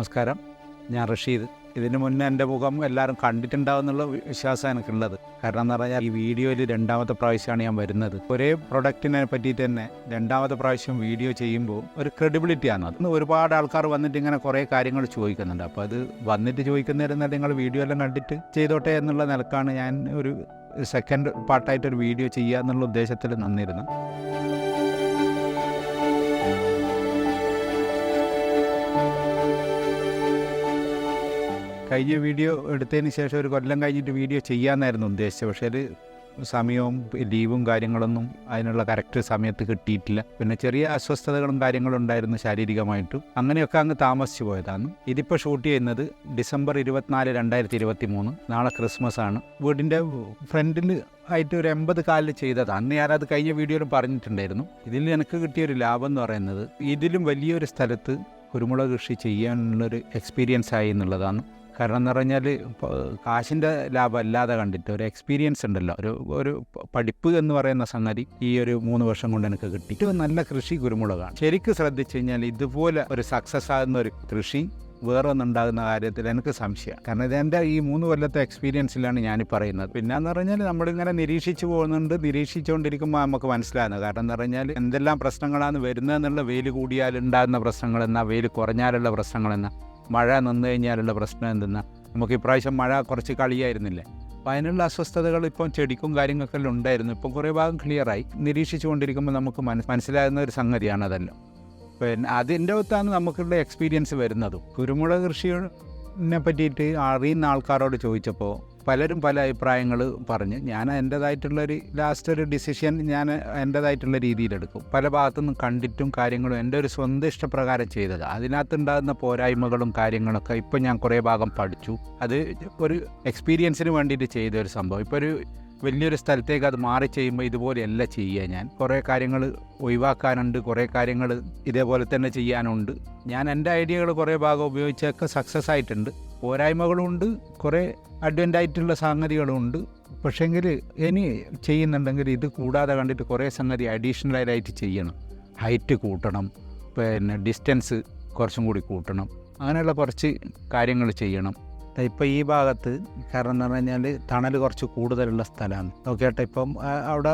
നമസ്കാരം. ഞാൻ റഷീദ്. ഇതിന് മുന്നേ എന്റെ മുഖം എല്ലാവരും കണ്ടിട്ടുണ്ടാവുന്നുള്ള വിശ്വാസം എനിക്കുള്ളത്. കാരണം എന്ന് പറഞ്ഞാൽ ഈ വീഡിയോയിൽ രണ്ടാമത്തെ പ്രാവശ്യമാണ് ഞാൻ വരുന്നത്. ഒരേ പ്രൊഡക്റ്റിനെ പറ്റിയിട്ട് തന്നെ രണ്ടാമത്തെ പ്രാവശ്യം വീഡിയോ ചെയ്യുമ്പോൾ ഒരു ക്രെഡിബിലിറ്റിയാണ് അത്. ഒരുപാട് ആൾക്കാർ വന്നിട്ട് ഇങ്ങനെ കുറേ കാര്യങ്ങൾ ചോദിക്കുന്നുണ്ട്. അപ്പോൾ അത് വന്നിട്ട് ചോദിക്കുന്നതിരുന്നാൽ നിങ്ങൾ വീഡിയോ എല്ലാം കണ്ടിട്ട് ചെയ്തോട്ടെ എന്നുള്ള നിലക്കാണ് ഞാൻ ഒരു സെക്കൻഡ് പാർട്ടായിട്ടൊരു വീഡിയോ ചെയ്യുക എന്നുള്ള ഉദ്ദേശത്തിൽ നിന്നിരുന്നു കഴിഞ്ഞ വീഡിയോ എടുത്തതിന് ശേഷം ഒരു കൊല്ലം കഴിഞ്ഞിട്ട് വീഡിയോ ചെയ്യാമെന്നായിരുന്നു ഉദ്ദേശിച്ചത്. പക്ഷേ അത് സമയവും ലീവും കാര്യങ്ങളൊന്നും അതിനുള്ള കറക്റ്റ് സമയത്ത് കിട്ടിയിട്ടില്ല. പിന്നെ ചെറിയ അസ്വസ്ഥതകളും കാര്യങ്ങളും ഉണ്ടായിരുന്നു ശാരീരികമായിട്ടും. അങ്ങനെയൊക്കെ അങ്ങ് താമസിച്ചു പോയതാണ്. ഇതിപ്പോൾ ഷൂട്ട് ചെയ്യുന്നത് ഡിസംബർ ഇരുപത്തിനാല് രണ്ടായിരത്തി ഇരുപത്തി മൂന്ന് നാളെ ക്രിസ്മസ് ആണ് വീടിന്റെ ഫ്രണ്ടിൽ ആയിട്ട് ഒരു എൺപത് കാലിൽ ചെയ്തതാണ്. അന്ന് ഞാനത് കഴിഞ്ഞ വീഡിയോയിലും പറഞ്ഞിട്ടുണ്ടായിരുന്നു. ഇതിൽ എനിക്ക് കിട്ടിയൊരു ലാഭം എന്ന് പറയുന്നത് ഇതിലും വലിയൊരു സ്ഥലത്ത് കുരുമുളക് കൃഷി ചെയ്യാനുള്ളൊരു എക്സ്പീരിയൻസ് ആയി എന്നുള്ളതാണ്. കാരണം എന്ന് പറഞ്ഞാൽ കാശിന്റെ ലാഭം അല്ലാതെ കണ്ടിട്ട് ഒരു എക്സ്പീരിയൻസ് ഉണ്ടല്ലോ. ഒരു ഒരു പഠിപ്പ് എന്ന് പറയുന്ന സംഗതി ഈ ഒരു മൂന്ന് വർഷം കൊണ്ട് എനിക്ക് കിട്ടി നല്ല കൃഷി കുരുമുളകാണ്. ശരിക്കും ശ്രദ്ധിച്ചു കഴിഞ്ഞാൽ ഇതുപോലെ ഒരു സക്സസ് ആകുന്ന ഒരു കൃഷി വേറെ ഒന്നുണ്ടാകുന്ന കാര്യത്തിൽ എനിക്ക് സംശയമാണ്. കാരണം ഇത് എന്റെ ഈ മൂന്ന് കൊല്ലത്തെ എക്സ്പീരിയൻസിലാണ് ഞാൻ പറയുന്നത്. പിന്നെ എന്ന് പറഞ്ഞാൽ നമ്മളിങ്ങനെ നിരീക്ഷിച്ചു പോകുന്നുണ്ട്. നിരീക്ഷിച്ചുകൊണ്ടിരിക്കുമ്പോൾ നമുക്ക് മനസ്സിലാകുന്നത്. കാരണം എന്ന് പറഞ്ഞാൽ എന്തെല്ലാം പ്രശ്നങ്ങളാണ് വരുന്നതെന്നുള്ള വെയിൽ കൂടിയാൽ ഉണ്ടാകുന്ന പ്രശ്നങ്ങൾ എന്നാ വെയിൽ കുറഞ്ഞാലുള്ള പ്രശ്നങ്ങൾ എന്നാ. മഴ നിന്ന് കഴിഞ്ഞാലുള്ള പ്രശ്നം എന്തെന്നാ? നമുക്ക് ഇപ്രാവശ്യം മഴ കുറച്ച് കളിയായിരുന്നില്ലേ? അപ്പോൾ അതിനുള്ള അസ്വസ്ഥതകൾ ഇപ്പം ചെടിക്കും കാര്യങ്ങൾക്കെല്ലാം ഉണ്ടായിരുന്നു. ഇപ്പം കുറേ ഭാഗം ക്ലിയറായി നിരീക്ഷിച്ചു കൊണ്ടിരിക്കുമ്പോൾ നമുക്ക് മനസ് മനസ്സിലാകുന്ന ഒരു സംഗതിയാണ് അതെല്ലാം. പിന്നെ അതിന്റെ അകത്താണ് നമുക്കുള്ള എക്സ്പീരിയൻസ് വരുന്നതും. കുരുമുളക് കൃഷിയെ പറ്റിയിട്ട് അറിയുന്ന ആൾക്കാരോട് ചോദിച്ചപ്പോൾ പലരും പല അഭിപ്രായങ്ങൾ പറഞ്ഞ് ഞാൻ എന്റേതായിട്ടുള്ളൊരു ലാസ്റ്റ് ഒരു ഡിസിഷൻ ഞാൻ എന്റേതായിട്ടുള്ള രീതിയിലെടുക്കും പല ഭാഗത്തുനിന്നും കണ്ടിട്ടും കാര്യങ്ങളും എന്റെ ഒരു സ്വന്തം ഇഷ്ടപ്രകാരം ചെയ്തത്. അതിനകത്തുണ്ടാകുന്ന പോരായ്മകളും കാര്യങ്ങളൊക്കെ ഇപ്പം ഞാൻ കുറേ ഭാഗം പഠിച്ചു. അത് ഒരു എക്സ്പീരിയൻസിന് വേണ്ടിയിട്ട് ചെയ്ത ഒരു സംഭവം. ഇപ്പോൾ ഒരു വലിയൊരു സ്ഥലത്തേക്ക് അത് മാറി ചെയ്യുമ്പോൾ ഇതുപോലെയല്ല ചെയ്യുക ഞാൻ. കുറേ കാര്യങ്ങൾ ഒഴിവാക്കാനുണ്ട് കുറേ കാര്യങ്ങൾ ഇതേപോലെ തന്നെ ചെയ്യാനുണ്ട്. ഞാൻ എന്റെ ഐഡിയകൾ കുറേ ഭാഗം ഉപയോഗിച്ചൊക്കെ സക്സസ് ആയിട്ടുണ്ട്. പോരായ്മകളുണ്ട് കുറേ അഡ്വന്റ് ആയിട്ടുള്ള സംഗതികളുണ്ട്. പക്ഷേങ്കിൽ ഇനി ചെയ്യുന്നുണ്ടെങ്കിൽ ഇത് കൂടാതെ കണ്ടിട്ട് കുറേ സംഗതി അഡീഷണൽ ആയിട്ട് ചെയ്യണം. ഹൈറ്റ് കൂട്ടണം പിന്നെ ഡിസ്റ്റൻസ് കുറച്ചും കൂടി കൂട്ടണം. അങ്ങനെയുള്ള കുറച്ച് കാര്യങ്ങൾ ചെയ്യണം. ഇപ്പം ഈ ഭാഗത്ത് കാരണം എന്ന് പറഞ്ഞു കഴിഞ്ഞാൽ തണൽ കുറച്ച് കൂടുതലുള്ള സ്ഥലമാണ്. നോക്കിയാട്ടെ ഇപ്പം അവിടെ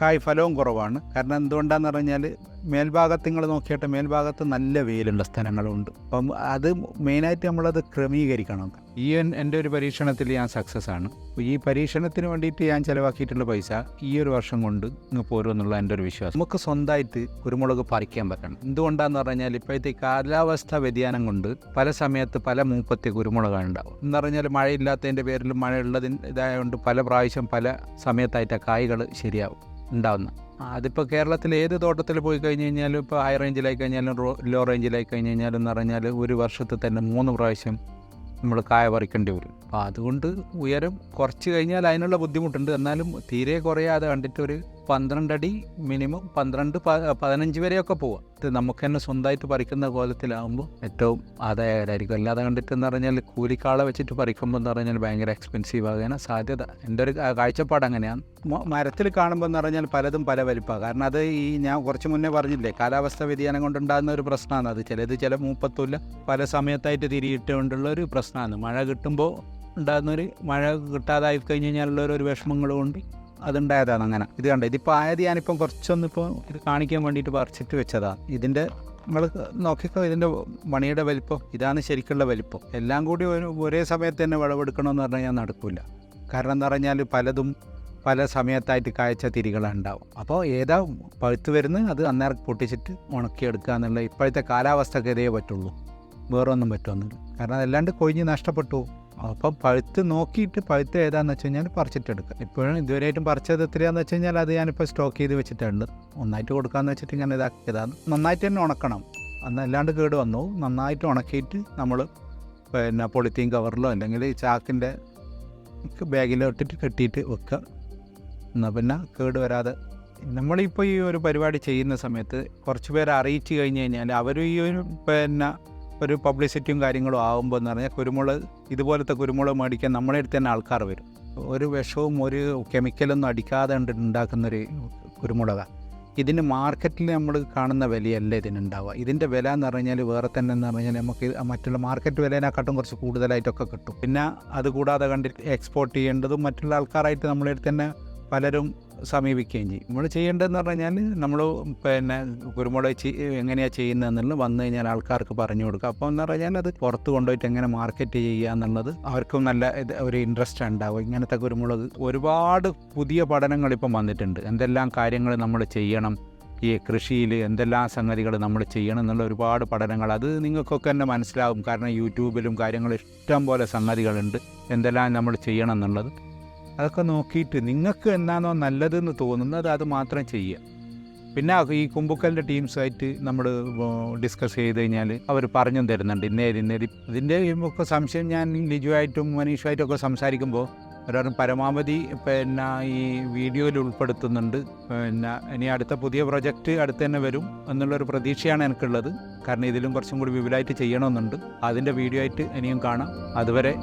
കായ് ഫലവും കുറവാണ്. കാരണം എന്തുകൊണ്ടാന്ന് പറഞ്ഞാൽ മേൽഭാഗത്ത് നിങ്ങൾ നോക്കിയിട്ട് മേൽഭാഗത്ത് നല്ല വെയിലുള്ള സ്ഥലങ്ങളുണ്ട്. അപ്പം അത് മെയിനായിട്ട് നമ്മളത് ക്രമീകരിക്കണം. ഈ എൻ- എന്റെ ഒരു പരീക്ഷണത്തിൽ ഞാൻ സക്സസ് ആണ്. ഈ പരീക്ഷണത്തിന് വേണ്ടിയിട്ട് ഞാൻ ചിലവാക്കിയിട്ടുള്ള പൈസ ഈ ഒരു വർഷം കൊണ്ട് ഇങ്ങ് പോരുമെന്നുള്ള എന്റെ ഒരു വിശ്വാസം. നമുക്ക് സ്വന്തമായിട്ട് കുരുമുളക് പറിക്കാൻ പറ്റണം. എന്തുകൊണ്ടാന്ന് പറഞ്ഞാൽ ഇപ്പോഴത്തെ കാലാവസ്ഥ വ്യതിയാനം കൊണ്ട് പല സമയത്ത് പല മൂപ്പത്തെ കുരുമുളകാണ് ഉണ്ടാവും എന്ന് പറഞ്ഞാൽ മഴയില്ലാത്തതിന്റെ പേരിൽ മഴ ഉള്ളതിന് ഇതായതുകൊണ്ട് പല പ്രാവശ്യം പല സമയത്തായിട്ട് കായ്കൾ ശരിയാവും ഉണ്ടാവുന്ന അതിപ്പോൾ കേരളത്തിൽ ഏത് തോട്ടത്തിൽ പോയി കഴിഞ്ഞ് കഴിഞ്ഞാലും ഇപ്പോൾ ഹൈ റേഞ്ചിലായി കഴിഞ്ഞാലും ലോ റേഞ്ചിലായി കഴിഞ്ഞ് കഴിഞ്ഞാലും എന്ന് പറഞ്ഞാൽ ഒരു വർഷത്തിൽ തന്നെ മൂന്ന് പ്രാവശ്യം നമ്മൾ കായ പറിക്കേണ്ടി വരും. അപ്പോൾ അതുകൊണ്ട് ഉയരം കുറച്ച് കഴിഞ്ഞാൽ അതിനുള്ള ബുദ്ധിമുട്ടുണ്ട്. എന്നാലും തീരെ കുറയാതെ കണ്ടിട്ട് ഒരു പന്ത്രണ്ട് അടി മിനിമം പന്ത്രണ്ട് പതിനഞ്ച് വരെയൊക്കെ പോവാം. ഇത് നമുക്ക് തന്നെ സ്വന്തമായിട്ട് പറിക്കുന്ന കോലത്തിലാകുമ്പോൾ ഏറ്റവും ആദായകരായിരിക്കും. അല്ലാതെ കണ്ടിട്ട് എന്ന് പറഞ്ഞാൽ കൂലിക്കാളെ വെച്ചിട്ട് പറിക്കുമ്പോൾ എന്ന് പറഞ്ഞാൽ ഭയങ്കര എക്സ്പെൻസീവ് ആകാൻ സാധ്യത. എന്റെ ഒരു കാഴ്ചപ്പാട് അങ്ങനെയാണ്. മരത്തിൽ കാണുമ്പോൾ എന്ന് പറഞ്ഞാൽ പലതും പല വലിപ്പമാണ് കാരണം അത് ഈ ഞാൻ കുറച്ച് മുന്നേ പറഞ്ഞില്ലേ കാലാവസ്ഥ വ്യതിയാനം കൊണ്ടുണ്ടാകുന്ന ഒരു പ്രശ്നമാണ് അത്. ചിലത് ചില മൂപ്പത്തുമില്ല പല സമയത്തായിട്ട് തിരിയിട്ടുകൊണ്ടുള്ള ഒരു പ്രശ്നമാണ് മഴ കിട്ടുമ്പോൾ ഉണ്ടാകുന്നൊരു മഴ കിട്ടാതായി കഴിഞ്ഞ് കഴിഞ്ഞാലുള്ള ഒരു വിഷമങ്ങൾ കൊണ്ട് അതുണ്ടായതാണ് അങ്ങനെ. ഇത് കണ്ട? ഇതിപ്പോൾ ആയത് ഞാനിപ്പം കുറച്ചൊന്നിപ്പോൾ ഇത് കാണിക്കാൻ വേണ്ടിയിട്ട് പറിച്ചിട്ട് വെച്ചതാണ് ഇതിന്റെ നമ്മൾ നോക്കിക്കോ ഇതിന്റെ മണിയുടെ വലിപ്പം. ഇതാണ് ശരിക്കുള്ള വലിപ്പം. എല്ലാം കൂടി ഒരു സമയത്ത് തന്നെ വിളവെടുക്കണമെന്ന് പറഞ്ഞാൽ ഞാൻ നടക്കില്ല കാരണം എന്ന് പറഞ്ഞാൽ പലതും പല സമയത്തായിട്ട് കാഴ്ച തിരികളുണ്ടാവും അപ്പോൾ ഏതാ പഴുത്ത് വരുന്നത് അത് അന്നേരം പൊട്ടിച്ചിട്ട് ഉണക്കിയെടുക്കുക എന്നുള്ള ഇപ്പോഴത്തെ കാലാവസ്ഥക്ക് ഇതേ പറ്റുള്ളൂ. വേറൊന്നും പറ്റുമെന്നില്ല കാരണം അതല്ലാണ്ട് കൊഴിഞ്ഞ് നഷ്ടപ്പെട്ടു. അപ്പം പഴുത്ത് നോക്കിയിട്ട് പഴുത്ത് ഏതാണെന്ന് വെച്ച് കഴിഞ്ഞാൽ പറിച്ചിട്ടെടുക്കുക ഇപ്പോഴും ഇതുവരെയായിട്ടും പറിച്ചത് എത്രയാണെന്ന് വെച്ച് കഴിഞ്ഞാൽ അത് ഞാനിപ്പോൾ സ്റ്റോക്ക് ചെയ്ത് വെച്ചിട്ടുണ്ട്. ഒന്നായിട്ട് കൊടുക്കാമെന്ന് വെച്ചിട്ട് ഇങ്ങനെ ഇതാക്കിയതാണ് നന്നായിട്ട് തന്നെ ഉണക്കണം. അന്ന് അല്ലാണ്ട് കേട് വന്നു. നന്നായിട്ട് ഉണക്കിയിട്ട് നമ്മൾ പിന്നെ പൊളിത്തീൻ കവറിലോ അല്ലെങ്കിൽ ചാക്കിന്റെ ബാഗിലോ ഇട്ടിട്ട് കെട്ടിയിട്ട് വെക്കുക. എന്നാൽ പിന്നെ കേട് വരാതെ. നമ്മളിപ്പോൾ ഈ ഒരു പരിപാടി ചെയ്യുന്ന സമയത്ത് കുറച്ച് പേരെ അറിയിച്ചു കഴിഞ്ഞ് കഴിഞ്ഞാൽ അവർ ഈ ഒരു പിന്നെ ഒരു പബ്ലിസിറ്റിയും കാര്യങ്ങളും ആകുമ്പോൾ എന്ന് പറഞ്ഞാൽ കുരുമുളക് ഇതുപോലത്തെ കുരുമുളക് മേടിക്കാൻ നമ്മളെ അടുത്ത് തന്നെ ആൾക്കാർ വരും. ഒരു വിഷവും ഒരു കെമിക്കലൊന്നും അടിക്കാതെ ഉണ്ട് ഉണ്ടാക്കുന്നൊരു കുരുമുളകാണ് ഇതിന് മാർക്കറ്റിൽ നമ്മൾ കാണുന്ന വിലയല്ല ഇതിനുണ്ടാവുക. ഇതിന്റെ വില എന്ന് പറഞ്ഞാൽ വേറെ തന്നെ എന്ന് പറഞ്ഞാൽ നമുക്ക് മറ്റുള്ള മാർക്കറ്റ് വിലേനെക്കാട്ടും കുറച്ച് കൂടുതലായിട്ടൊക്കെ കിട്ടും. പിന്നെ അതുകൂടാതെ കണ്ടിട്ട് എക്സ്പോർട്ട് ചെയ്യേണ്ടതും മറ്റുള്ള ആൾക്കാരായിട്ട് നമ്മളെടുത്ത് തന്നെ പലരും സമീപിക്കുകയും ചെയ്യും. നമ്മൾ ചെയ്യേണ്ടതെന്ന് പറഞ്ഞാൽ നമ്മൾ പിന്നെ കുരുമുളക് എങ്ങനെയാണ് ചെയ്യുന്നതെന്നുള്ളത് വന്നു കഴിഞ്ഞാൽ ആൾക്കാർക്ക് പറഞ്ഞു കൊടുക്കുക. അപ്പോൾ എന്ന് പറഞ്ഞാൽ അത് പുറത്ത് കൊണ്ടുപോയിട്ട് എങ്ങനെ മാർക്കറ്റ് ചെയ്യുക എന്നുള്ളത് അവർക്കും നല്ല ഒരു ഇൻട്രസ്റ്റ് ഉണ്ടാവും. ഇങ്ങനത്തെ കുരുമുളക് ഒരുപാട് പുതിയ പഠനങ്ങൾ ഇപ്പം വന്നിട്ടുണ്ട്. എന്തെല്ലാം കാര്യങ്ങൾ നമ്മൾ ചെയ്യണം ഈ കൃഷിയിൽ എന്തെല്ലാം സംഗതികൾ നമ്മൾ ചെയ്യണം എന്നുള്ള ഒരുപാട് പഠനങ്ങൾ. അത് നിങ്ങൾക്കൊക്കെ തന്നെ മനസ്സിലാവും. കാരണം യൂട്യൂബിലും കാര്യങ്ങൾ ഇഷ്ടം പോലെ സംഗതികളുണ്ട്. എന്തെല്ലാം നമ്മൾ ചെയ്യണം എന്നുള്ളത്. അതൊക്കെ നോക്കിയിട്ട് നിങ്ങൾക്ക് എന്താണോ നല്ലതെന്ന് തോന്നുന്നത് അത് മാത്രം ചെയ്യുക. പിന്നെ ഈ കുമ്പുക്കലിന്റെ ടീംസായിട്ട് നമ്മൾ ഡിസ്കസ് ചെയ്ത് കഴിഞ്ഞാൽ അവർ പറഞ്ഞു തരുന്നുണ്ട്. ഇന്നേ ഇന്നേത് ഇതിന്റെ ഒക്കെ സംശയം ഞാൻ ലിജുവായിട്ടും മനീഷുമായിട്ടും ഒക്കെ സംസാരിക്കുമ്പോൾ ഒരാളും പരമാവധി പിന്നെ ഈ വീഡിയോയിൽ ഉൾപ്പെടുത്തുന്നുണ്ട്. പിന്നെ ഇനി അടുത്ത പുതിയ പ്രൊജക്റ്റ് അടുത്ത് തന്നെ വരും എന്നുള്ളൊരു പ്രതീക്ഷയാണ് എനിക്കുള്ളത്. കാരണം ഇതിലും കുറച്ചും കൂടി വിപുലമായിട്ട് ചെയ്യണമെന്നുണ്ട്. അതിന്റെ വീഡിയോ ആയിട്ട് ഇനിയും കാണാം. അതുവരെ